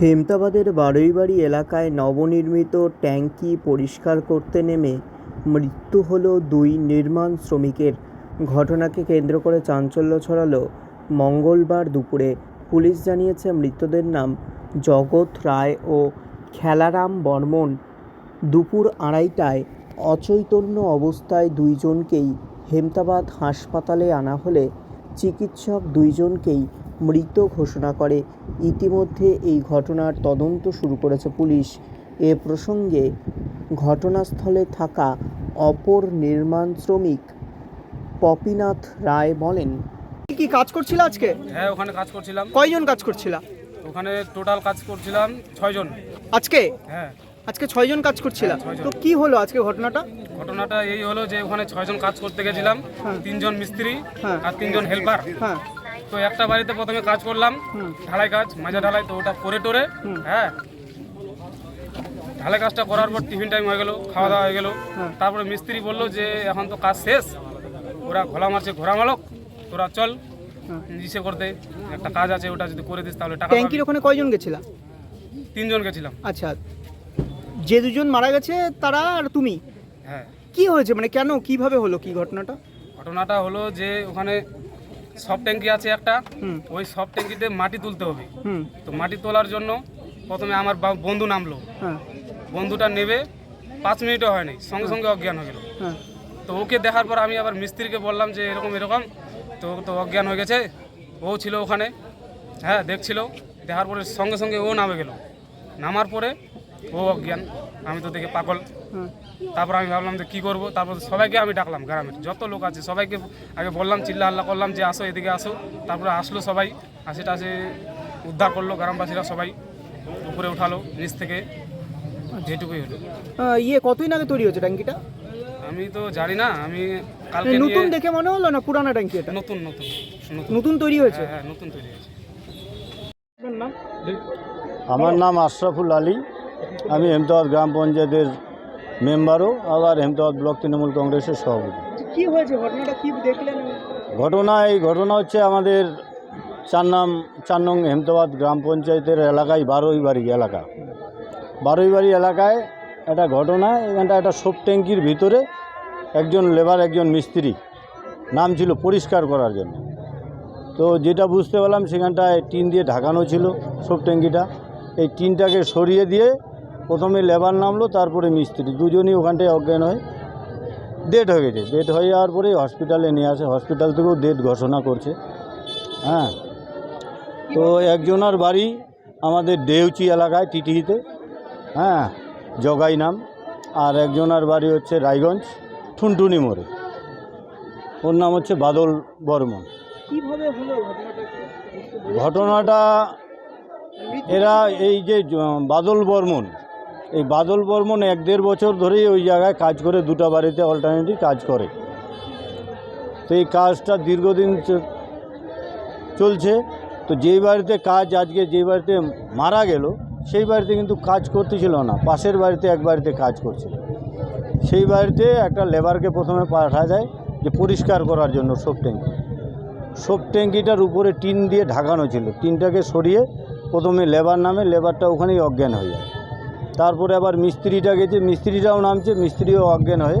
হেমতাবাদের বারুইবাড়ি এলাকায় নবনির্মিত ট্যাঙ্কি পরিষ্কার করতে নেমে মৃত্যু হল দুই নির্মাণ শ্রমিকের। ঘটনাকে কেন্দ্র করে চাঞ্চল্য ছড়ালো মঙ্গলবার দুপুরে। পুলিশ জানিয়েছে মৃতদের নাম জগৎ রায় ও খেলারাম বর্মন। দুপুর আড়াইটায় অচৈতন্য অবস্থায় দুইজনকেই হেমতাবাদ হাসপাতালে আনা হলে চিকিৎসক দুইজনকেই মৃত ঘোষণা করে। ইতিমধ্যে এই ঘটনার তদন্ত শুরু করেছে পুলিশ। এ প্রসঙ্গে ঘটনাস্থলে থাকা অপর নির্মাণ শ্রমিক পপিনাথ রায় বলেন কি কাজ করছিল আজকে? হ্যাঁ ওখানে কাজ করছিলাম। কয়জন কাজ করছিল? ওখানে টোটাল কাজ করছিলাম ছয়জন। আজকে? হ্যাঁ। আজকে ছয়জন কাজ করছিল। হ্যাঁ, তো কি হলো আজকে ঘটনাটা? ঘটনাটা এই হলো যে ওখানে ছয়জন কাজ করতে গেছিলাম। হ্যাঁ। তিনজন মিস্ত্রি হ্যাঁ। আর তিনজন হেল্পার হ্যাঁ। তো একটা বাড়িতে প্রথমে কাজ করলাম ঢালাই কাজ মাজা ঢালাই তো ওটা করে টোরে হ্যাঁ। ঢালাই কাজটা করার পর টিফিন টাইম হয়ে গেল খাওয়া দাওয়া হয়ে গেল। তারপরে মিস্ত্রি বলল যে এখন তো কাজ শেষ ওরা ঘোলা মারছে ঘোরা মালক তোরা চল। ইসে করতে একটা কাজ আছে ওটা যদি করে দিস তাহলে টাকা ট্যাঙ্কির ওখানে কয়জন গেছিলাম? তিনজন গেছিলাম। আচ্ছা যে দুজন মারা গেছে তারা আর তুমি? হ্যাঁ। কি হয়েছে? মানে কেন কীভাবে হলো কি ঘটনাটা? ঘটনাটা হলো যে ওখানে সব ট্যাঙ্কি আছে একটা ওই সব ট্যাঙ্কিতে মাটি তুলতে হবে। তো মাটি তোলার জন্য প্রথমে আমার বন্ধু নামলো। হ্যাঁ। বন্ধুটা নেবে পাঁচ মিনিটও হয়নি সঙ্গে সঙ্গে অজ্ঞান হয়ে গেল। হ্যাঁ। তো ওকে দেখার পর আমি আবার মিস্ত্রিকে বললাম যে এরকম এরকম তো ও তো অজ্ঞান হয়ে গেছে ও ছিল ওখানে হ্যাঁ দেখছিল দেখার পরে সঙ্গে সঙ্গে ও নামে গেল। নামার পরে ও অজ্ঞান আমি তো দেখে পাগল। তারপর আমি ভাবলাম যে কী করব? তারপর সবাইকে আমি ডাকলাম গ্রামের। যত লোক আছে সবাইকে আগে বললাম চিল্লা আল্লাহ করলাম যে আসো এদিকে আসো। তারপরে আসলো সবাই। আসে টাসে উদ্ধার করল গ্রামবাসীরা সবাই। উপরে উঠালো নিচ থেকে। যেটুকুই হলো। ইয়ে কতদিন আগে তৈরি হয়েছে ট্যাঙ্কিটা? আমি তো জানি না আমি কালকে নতুন দেখে মনে হলো না পুরানো ট্যাঙ্কি এটা? নতুন নতুন নতুন। তৈরি হয়েছে? হ্যাঁ হ্যাঁ নতুন তৈরি হয়েছে। আমার নাম আশরাফুল আলী। আমি হেমতাবাদ গ্রাম পঞ্চায়েতের মেম্বারও আবার হেমতাবাদ ব্লক তৃণমূল কংগ্রেসের সভাপতি। কি হয়েছে? ঘটনাটা কি দেখলেন? ঘটনা এই ঘটনা হচ্ছে আমাদের চার নাম চার নং হেমতাবাদ গ্রাম পঞ্চায়েতের এলাকায় বারোইবাড়ি এলাকা। বারোইবাড়ি এলাকায় একটা ঘটনা এখানটা একটা সোপ ট্যাঙ্কির ভিতরে একজন লেবার একজন মিস্ত্রি নাম ছিল পরিষ্কার করার জন্য। তো যেটা বুঝতে পারলাম সেখানটায় টিন দিয়ে ঢাকানো ছিল সোপ ট্যাঙ্কিটা। এই টিনটাকে সরিয়ে দিয়ে প্রথমে লেবার নামলো তারপরে মিস্ত্রি। দুজনই ওখানটায় অজ্ঞান হয় ডেট হয়ে গেছে। ডেট হয়ে যাওয়ার পরে হসপিটালে নিয়ে আসে। হসপিটাল থেকেও ডেট ঘোষণা করছে। হ্যাঁ? তো একজনের বাড়ি আমাদের ডেউচি এলাকায় টিটিহিতে হ্যাঁ? জগাই নাম। আর একজনের বাড়ি হচ্ছে রায়গঞ্জ ঠুনটুনি মোড়ে। ওর নাম হচ্ছে বাদল বর্মন। ঘটনাটা? ঘটনাটা এরা এই যে বাদল বর্মন এই বাদল বর্মন এক দেড় বছর ধরেই ওই জায়গায় কাজ করে, দুটো বাড়িতে অল্টারনেটিভ কাজ করে। তো এই কাজটা দীর্ঘদিন চলছে। তো যেই বাড়িতে কাজ আজকে যেই বাড়িতে মারা গেল, সেই বাড়িতে কিন্তু কাজ করতেছিল না। পাশের বাড়িতে এক বাড়িতে কাজ করছিল। সেই বাড়িতে একটা লেবারকে প্রথমে পাঠা যায় যে পরিষ্কার করার জন্য সব ট্যাঙ্কি। সব ট্যাঙ্কিটার উপরে টিন দিয়ে ঢাকানো ছিল। টিনটাকে সরিয়ে প্রথমে লেবার নামে, লেবারটা ওখানেই অজ্ঞান হয়ে যায়। তারপরে আবার মিস্ত্রিটা গেছে মিস্ত্রিটাও নামছে মিস্ত্রিও অজ্ঞান হয়ে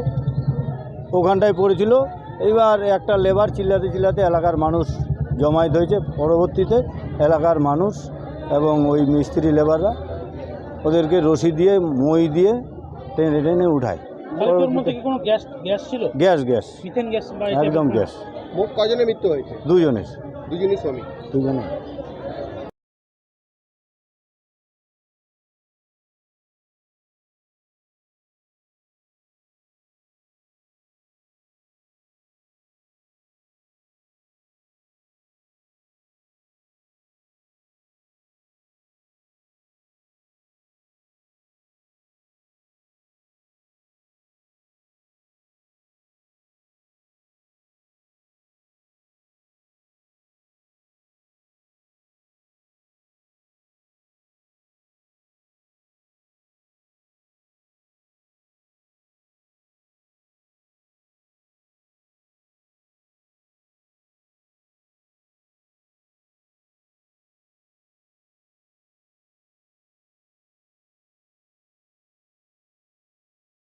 ওখানটায় পড়েছিল। এইবার একটা লেবার চিল্লাতে চিল্লাতে এলাকার মানুষ জমায়েত হয়েছে। পরবর্তীতে এলাকার মানুষ এবং ওই মিস্ত্রি লেবাররা ওদেরকে রশি দিয়ে মই দিয়ে টেনে টেনে উঠায়। কোনো গ্যাস গ্যাস ছিল? Gas gas. মিথেন গ্যাস বা একদম গ্যাস। মোট কজনের মৃত্যু হয়েছে? দুজনের। দুজনই শ্রমিক? দুজনে